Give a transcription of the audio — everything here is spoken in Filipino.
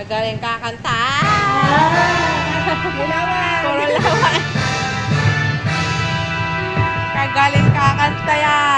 Kagaling kakanta. Ginawa. Puro lawan. Kagaling kakanta yan.